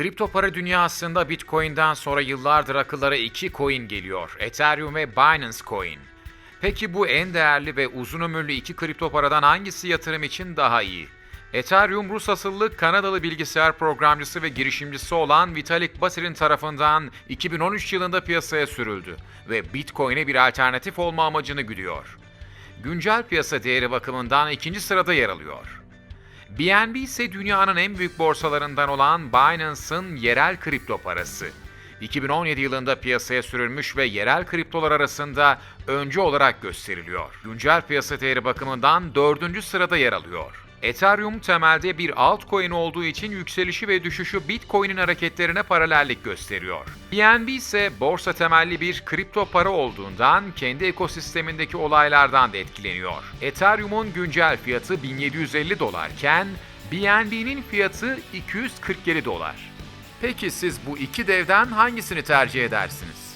Kripto para dünyasında Bitcoin'den sonra yıllardır akıllara iki coin geliyor. Ethereum ve Binance Coin. Peki bu en değerli ve uzun ömürlü iki kripto paradan hangisi yatırım için daha iyi? Ethereum Rus asıllı Kanadalı bilgisayar programcısı ve girişimcisi olan Vitalik Buterin tarafından 2013 yılında piyasaya sürüldü ve Bitcoin'e bir alternatif olma amacını güdüyor. Güncel piyasa değeri bakımından ikinci sırada yer alıyor. BNB ise dünyanın en büyük borsalarından olan Binance'ın yerel kripto parası. 2017 yılında piyasaya sürülmüş ve yerel kriptolar arasında öncü olarak gösteriliyor. Güncel piyasa değeri bakımından dördüncü sırada yer alıyor. Ethereum temelde bir altcoin olduğu için yükselişi ve düşüşü Bitcoin'in hareketlerine paralellik gösteriyor. BNB ise borsa temelli bir kripto para olduğundan kendi ekosistemindeki olaylardan da etkileniyor. Ethereum'un güncel fiyatı 1750 dolarken BNB'nin fiyatı 247 dolar. Peki siz bu iki devden hangisini tercih edersiniz?